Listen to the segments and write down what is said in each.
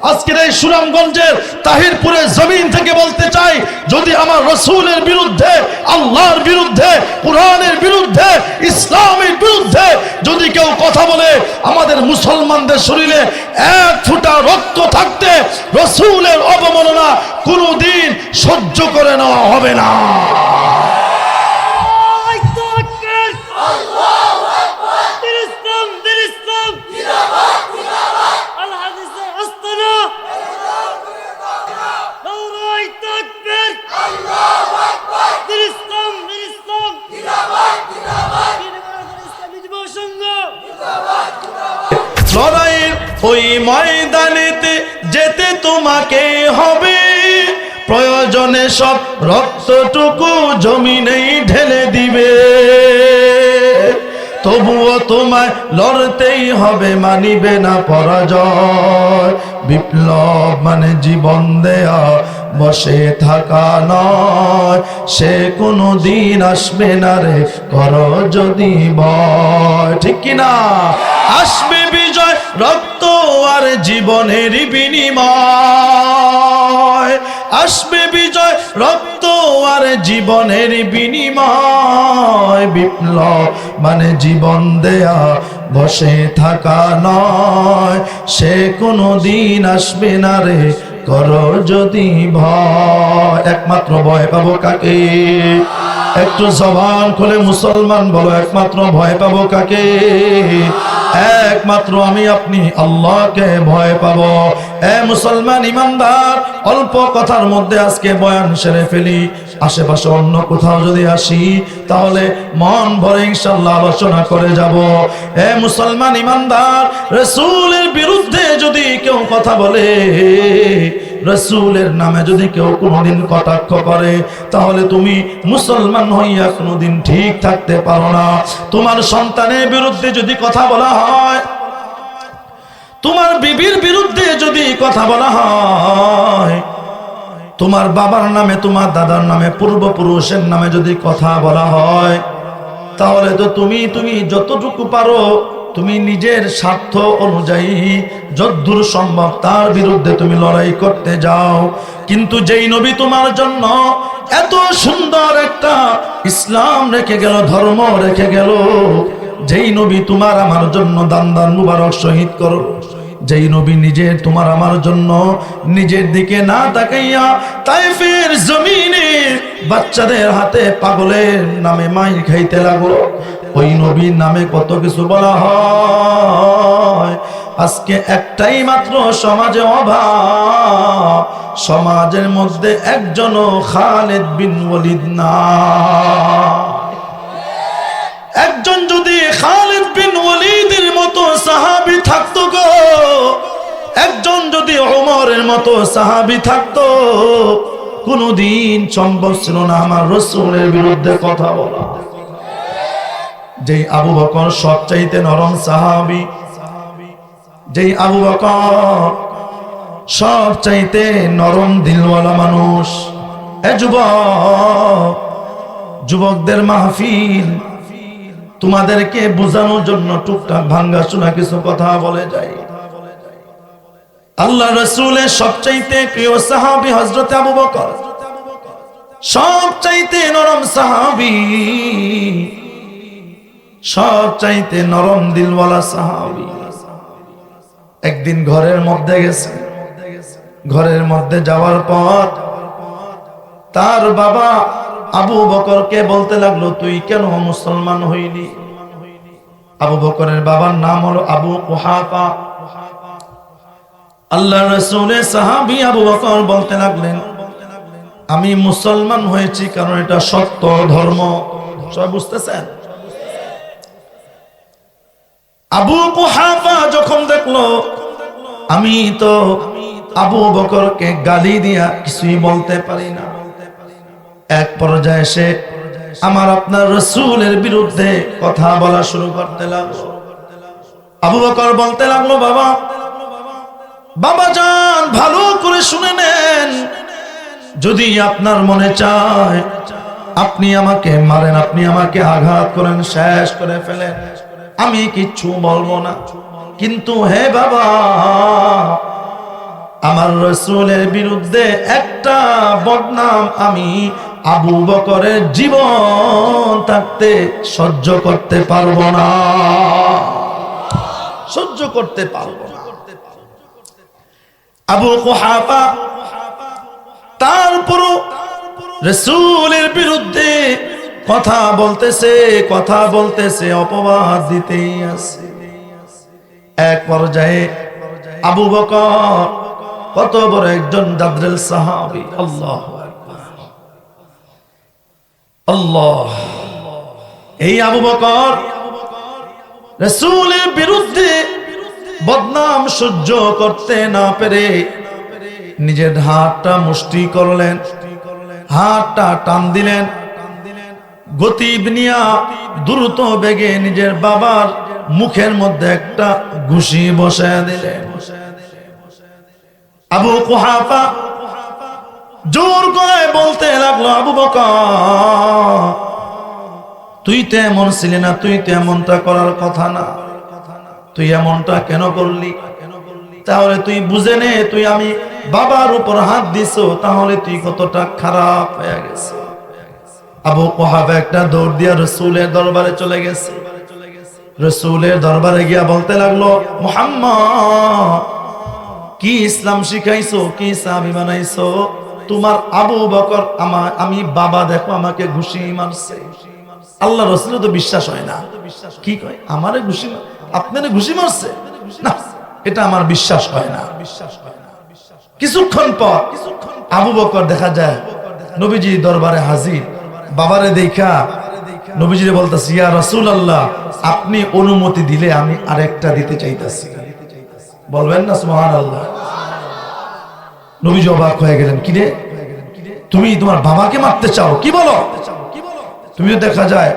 আজকের এই সুনামগঞ্জের তাহিরপুরের জমিন থেকে বলতে চাই, যদি আমার রসুলের বিরুদ্ধে, আল্লাহর বিরুদ্ধে, কোরআনের বিরুদ্ধে, ইসলামের বিরুদ্ধে যদি কেউ কথা বলে, আমাদের মুসলমানদের শরীরে এক ফুটা রক্ত থাকতে রসুলের অবমাননা কোনোদিন সহ্য করে নেওয়া হবে না। তোমাকে হবে। প্রয়োজনে সব রক্তটুকু জমিনেই ঢেলে দিবে। তবুও তোমায় লড়তেই হবে, মানিবে না পরাজয়। বিপ্লব মানে জীবন দেয়া, বসে থাকা নয়। সে কোনো দিন আসবে না রে, কর যদি বয় ঠিক কিনা আসবে বিজয় রক্ত আর জীবনের বিনিময়। আসবে বিজয় রক্ত আর জীবনের বিনিময়। বিপ্লব মানে জীবন দেয়া, বসে থাকা নয়। সে কোনো দিন আসবে না রে, করো যদি ভয়। একমাত্র ভয় পাবো কাকে? একটু জবান খুলে মুসলমান বলো, একমাত্র ভয় পাবো কাকে? একমাত্র আমি, আপনি আল্লাহকে ভয় পাবো। এ মুসলমান ইমানদার, অল্প কথার মধ্যে আজকে বয়ান সেরে ফেলি। আশেপাশে অন্য কোথাও যদি আসি, তাহলে মন ভরে ইনশাল্লাহ আলোচনা করে যাব। এ মুসলমান ইমানদার, রসুলের বিরুদ্ধে যদি কেউ কথা বলে রসুলের নামে যদি কেউ কোনোদিন কটাক্ষ করে, তাহলে তুমি মুসলমান হইয়া কোনোদিন ঠিক থাকতে পারো না। তোমার সন্তানের বিরুদ্ধে যদি কথা বলা হয়, তোমার বিবির বিরুদ্ধে যদি কথা বলা হয়, তোমার বাবার নামে, তোমার দাদার নামে, পূর্বপুরুষের নামে যদি কথা বলা হয়, তাহলে তো তুমি তুমি যতটুকু পারো তুমি নিজের স্বার্থ অনুযায়ী যদ্দূর সম্ভব তার বিরুদ্ধে তুমি লড়াই করতে যাও। কিন্তু যেই নবী তোমার জন্য এত সুন্দর একটা ইসলাম রেখে গেল, ধর্ম রেখে গেল, যেই নবী তোমার আমার জন্য দান দান মুবারক শহীদ করো যেই নবী নিজের তোমার আমার জন্য নিজের দিকে না তাকাইয়া তাইফের জমিনে বাচ্চাদের হাতে পাগলের নামে মাইর খাইতে লাগল। ওই নবীর নামে কত কিছু বলা হয়। আজকে একটাই মাত্র সমাজে অভাব। সমাজের মধ্যে একজনও খালেদ বিন ওয়ালিদ না। একজন যদি খালেদ বিন ওয়ালিদের মতো সাহাবি থাকতো গো, একজন যদি ওমরের মতো সাহাবি থাকতো, কোনদিন সম্ভব ছিল না আমার রসুলের বিরুদ্ধে কথা বলা। যেই আবু বকর সবচাইতে নরম সাহাবি, যেই আবু বকর সব চাইতে নরম দিলওয়ালা মানুষ। এ যুবক, যুবকদের মাহফিল, তোমাদেরকে বোঝানোর জন্য টুকটাক ভাঙ্গা শোনা কিছু কথা বলে যাই। আল্লাহ রসুলের সবচাইতে প্রিয় সাহাবি হজরত আবু বকর। সব চাইতে নরম সাহাবি সব চাইতে নরম দিলওয়ালা সাহাবি। একদিন ঘরের মধ্যে গেছে। ঘরের মধ্যে যাওয়ার পর তার বাবা আবু বকরকে বলতে লাগল, তুই কেন মুসলমান হইলি? আবু বকরের বাবার নাম হলো আবু কুহাফা। আল্লাহ রসুলের সাহাবি আবু বকর বলতে লাগলেন, আমি মুসলমান হয়েছি কারণ এটা সত্য ধর্ম। সবাই বুঝতেছেন? আবু কুহাফা যখন দেখল, আমি তো আবু বকরকে গালি দিয়া কিছুই বলতে পারি না। এক পর্যায়ে এসে আমার আপনার রসুলের বিরুদ্ধে কথা বলা শুরু করতে লাগল। আবু বকর বলতে লাগল, বাবা বাবা যান ভালো করে শুনে নেন। যদি আপনার মনে চায়, আপনি আমাকে মারেন, আপনি আমাকে আঘাত করেন, শেষ করে ফেলেন। আমি কিচ্ছু বলব না। কিন্তু হে বাবা, আমার রসুলের বিরুদ্ধে একটা বদনাম আমি আবু বকরের জীবন থাকতে সহ্য করতে পারব না। সহ্য করতে পারব না। আবু কুহাফা তারপরও রসুলের বিরুদ্ধে কথা বলতেছে কথা বলতেছে, অপবাদ দিতেই আছে। এক পর্যায়ে আবু বকর, কত বড় একজন দাদরেল সাহাবি, আল্লাহ আল্লাহ, এই আবু বকর রসুলের বিরুদ্ধে বদনাম সহ্য করতে না পেরে নিজের হাতটা মুষ্টি করলেন, হাতটা টান দিলেন দ্রুত বেগে নিজের বাবার মুখের মধ্যে একটা ঘুষি আবু কুহাফা জোর করে বলতে লাগল, আবু তুই তো এমন ছিলি না, তুই তো এমনটা করার কথা না। তুই এমনটা কেন করলি? তাহলে তুই বুঝে নে, তুই আমি বাবার উপর হাত দিছ, তাহলে তুই কতটা খারাপ হয়ে গেছে আবু কোহাবে একটা দৌড় দিয়া রসুলের দরবারে চলে গেছে। রসুলের দরবারে গিয়া বলতে লাগল, মোহাম্মদ, কি ইসলাম শিখাইছো, কি সাহাবি বানাইছো? তোমার আবু বকর আমার আমি বাবা দেখো, আমাকে ঘুষি মারছে। আল্লাহ রসুল তো বিশ্বাস হয় না। কি কয়? আমারে ঘুষি আপনারে ঘুষি মারছে? না, এটা আমার বিশ্বাস হয় না। কিছুক্ষণ পর আবু বকর দেখা যায়, নবীজি দরবারে হাজির। বাবারে দেখা। নবীজিরে বলতেছি, ইয়া রাসূল আল্লাহ আপনি অনুমতি দিলে আমি আরেকটা দিতে চাইতেছি। বলবেন না সুবহান আল্লাহ নবীজি অবাক হয়ে গেলেন কি রে তুমি তোমার বাবাকে মারতে চাও, কি বলো? তুমিও দেখা যায়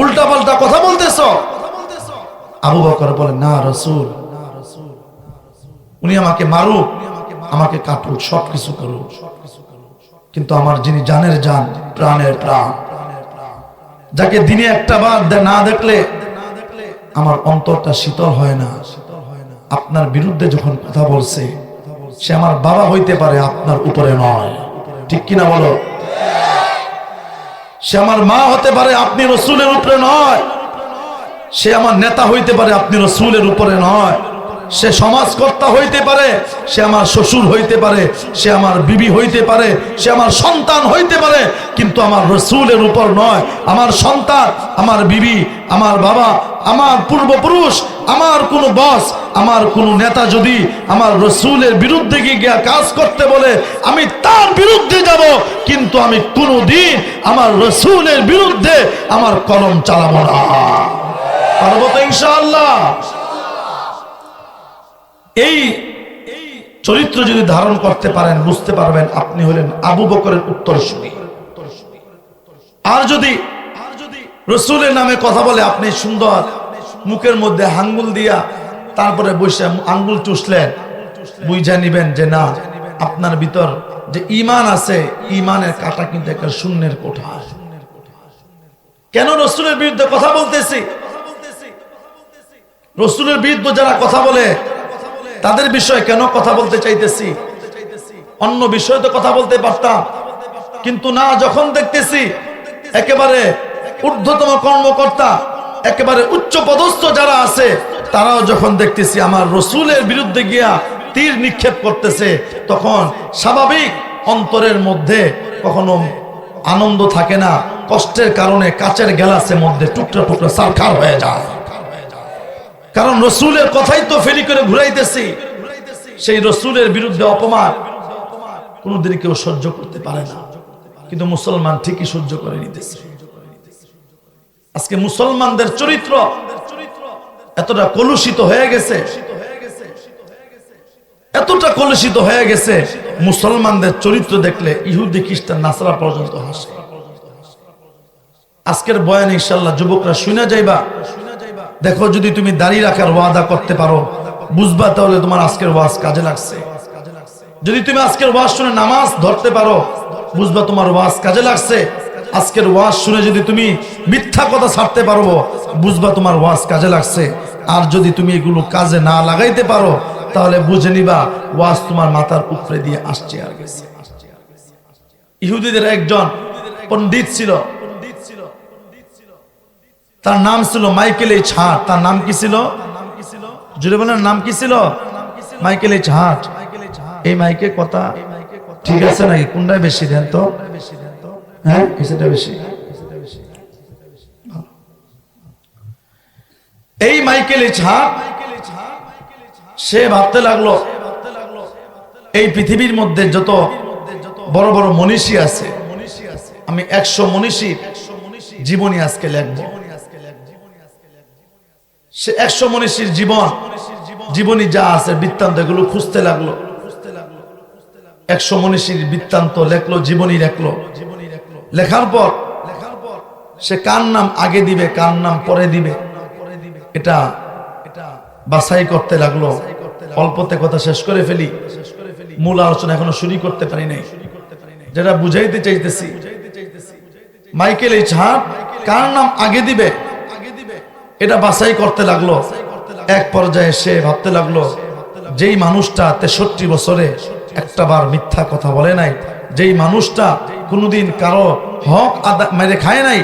উল্টা পাল্টা কথা বলতেছ। আবু বকর বলে, না রসুল, উনি আমাকে মারুক, আমাকে কাটুক, সবকিছু করুক। কিন্তু আমার যিনি জানের জান, প্রাণের প্রাণ। যাকে দিনে একটা বার না দেখলে আমার অন্তরটা শীতল হয় না। আপনার বিরুদ্ধে যখন কথা বলছে, সে আমার বাবা হইতে পারে, আপনার উপরে নয়। ঠিক কিনা বলো? সে আমার মা হতে পারে, আপনি রসুলের উপরে নয়। সে আমার নেতা হইতে পারে, আপনি রসুলের উপরে নয়। সে সমাজকর্তা হইতে পারে, সে আমার শ্বশুর হইতে পারে, সে আমার বিবি হইতে পারে, সে আমার সন্তান হইতে পারে, কিন্তু আমার রসুলের উপর নয়। আমার সন্তান, আমার বিবি, আমার বাবা, আমার পূর্বপুরুষ, আমার কোন বস, আমার কোন নেতা যদি আমার রসুলের বিরুদ্ধে গিয়ে কাজ করতে বলে, আমি তার বিরুদ্ধে যাব, কিন্তু আমি কোনোদিন আমার রসুলের বিরুদ্ধে আমার কলম চালাবো না। পারব তো ইনশাআল্লাহ? এই চরিত্র যদি ধারণ করতে পারেন, বুঝতে পারবেন আপনি হলেন আবু বকরের উত্তরসূরি। আর যদি রসুলের নামে কথা বলে আপনি সুন্দর, মুখের মধ্যে হাঙ্গুল দিয়া তারপরে বসে আঙ্গুল চুষলেন, বুঝা নিবেন যে না, আপনার ভিতর যে ইমান আছে ইমানের কাটা কিন্তু একটা শূন্যের কোঠা। কেন রসুলের বিরুদ্ধে কথা বলতেছি? রসুলের বিরুদ্ধে যারা কথা বলে তাদের বিষয়ে কেন কথা বলতে চাইতেছি? অন্য বিষয়ে তো কথা বলতে পারতাম। কিন্তু না, যখন দেখতেছি একেবারে ঊর্ধ্বতম কর্মকর্তা, একেবারে উচ্চ পদস্থ যারা আছে, তারাও যখন দেখতেছি আমার রসুলের বিরুদ্ধে গিয়া তীর নিক্ষেপ করতেছে, তখন স্বাভাবিক অন্তরের মধ্যে কখনো আনন্দ থাকে না। কষ্টের কারণে কাচের গ্যালাসের মধ্যে টুকরা টুকরা সারখার হয়ে যায়। কারণ রসুলের কথাই তো ফেরি করে ঘুরাইতেছি। সেই রসুলের বিরুদ্ধে অপমান কোনোদিন কেউ সহ্য করতে পারে না। কিন্তু মুসলমান ঠিকই সহ্য করে নিতেছে। আজকে মুসলমানদের চরিত্র এতটা কলুষিত হয়ে গেছে। এতটা কলুষিত হয়ে গেছে, মুসলমানদের চরিত্র দেখলে ইহুদি, খ্রিস্টান, নাসরা পর্যন্ত হাসে। আজকের বয়ান ইনশাল্লাহ যুবকরা শুনে যাইবা। দেখো, যদি তুমি দাঁড়িয়ে রাখার ওয়াদা করতে পারো, বুঝবা তাহলে তোমার আজকের ওয়াজ কাজে লাগছে। যদি তুমি আজকের ওয়াজ শুনে নামাজ ধরতে পারো, বুঝবা তোমার ওয়াজ কাজে লাগছে। আজকের ওয়াজ শুনে যদি তুমি মিথ্যা কথা ছাড়তে পারব বুঝবা তোমার ওয়াজ কাজে লাগছে। আর যদি তুমি এগুলো কাজে না লাগাইতে পারো, তাহলে বুঝে নিবা, ওয়াজ তোমার মাথার উপরে দিয়ে আসছে আর গেছে। ইহুদিদের একজন পণ্ডিত ছিল তার নাম ছিল মাইকেল এই ছাট তার নাম কি ছিল? জুড়ে বলেন, নাম কি ছিল? মাইকেল এই ছাট এই মাইকে কথা ঠিক আছে নাকি? কোনটাই বেশি দেন তো? হ্যাঁ কিসেটা বেশি? এই মাইকেল এই ছাট সে ভাবতে লাগল, এই পৃথিবীর মধ্যে যত বড় বড় মনীষী আছে, আমি একশো মনীষীর জীবনী আজকে লিখব। সে একশো মনীষীর জীবন, জীবনী যা আছে, বৃত্তান্ত এগুলো খুঁজতে লাগল। একশো মনীষীর বৃত্তান্ত লেখলো, জীবনী লেখলো। লেখার পর সে কার নাম আগে দিবে, কার নাম পরে দিবে, এটা বাছাই করতে লাগল। অল্পতে কথা শেষ করে ফেলি। মূল আলোচনা এখনও শুরু করতে পারি নাই। যেটা বুঝাইতে চাইতেছি। মাইকেল এই ছাড় কার নাম আগে দিবে? এটা বাছাই করতে লাগল। এক পর্যায়ে সে ভাবতে লাগল, যেই মানুষটা তেষট্টি বছরে একটা বার মিথ্যা কথা বলে নাই, যেই মানুষটা কোনোদিন কারও হক আদা মেরে খায় নাই,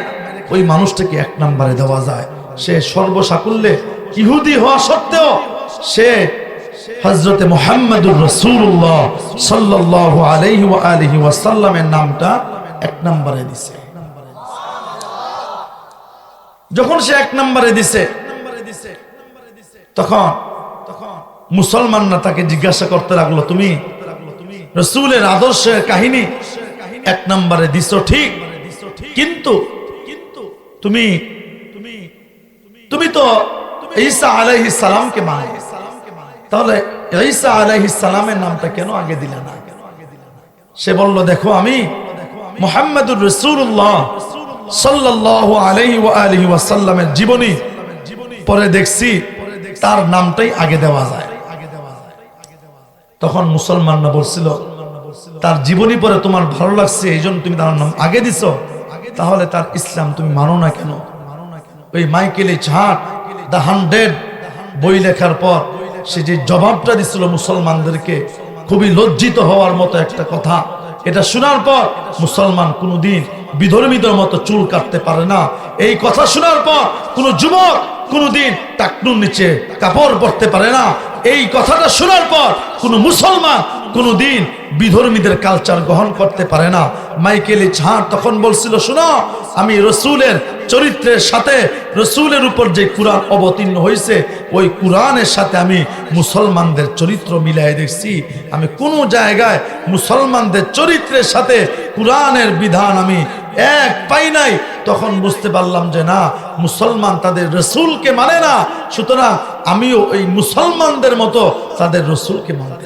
ওই মানুষটাকে এক নম্বরে দেওয়া যায়। সে সর্বসাকুল্যে ইহুদি হওয়া সত্ত্বেও সে হজরতে মোহাম্মদুর রসুল্লাহ সাল্লাহ আলহি আলহি ওয়াসাল্লামের নামটা এক নাম্বারে দিছে। যখন সে এক নম্বরে দিছে, তখন মুসলমানরা তাকে জিজ্ঞাসা করতে লাগল, তুমি রসুলের আদর্শের কাহিনী এক নম্বরে দিছ ঠিক, কিন্তু তুমি তুমি তো ঈসা আলাইহি সালামকে মানে। তাহলে ঈসা আলাইহি সালামের নামটা কেন আগে দিলে না? সে বলল, দেখো আমি মোহাম্মদুর রসুল্লাহ তার তখন মুসলমানরা বলছিল, তার জীবনী পরে তোমার ভালো লাগছে, এই জন্য তুমি তার নাম আগে দিছ। তাহলে তার ইসলাম তুমি মানো না কেন? ওই মাইকেলি ছাট দ্য হান্ড্রেড বই লেখার পর সে যে জবাবটা দিছিল মুসলমানদেরকে, খুবই লজ্জিত হওয়ার মতো একটা কথা। এটা শোনার পর মুসলমান কোনোদিন বিধর্মীদের মতো চুল কাটতে পারে না। এই কথা শোনার পর কোন যুবক কোনোদিন টাকনুর নিচে কাপড় পরতে পারে না। এই কথাটা শোনার পর কোন মুসলমান কোনোদিন বিধর্মীদের কালচার গ্রহণ করতে পারে না। মাইকেলি ছাড় তখন বলছিল, শোনো, আমি রসুলের চরিত্রের সাথে, রসুলের উপর যে কোরআন অবতীর্ণ হয়েছে ওই কোরআনের সাথে আমি মুসলমানদের চরিত্র মিলাই দেখছি আমি কোনো জায়গায় মুসলমানদের চরিত্রের সাথে কোরআনের বিধান আমি এক পাই নাই। তখন বুঝতে পারলাম যে, না, মুসলমান তাদের রসুলকে মানে না। সুতরাং আমিও এই মুসলমানদের মতো তাদের রসুলকে মানতে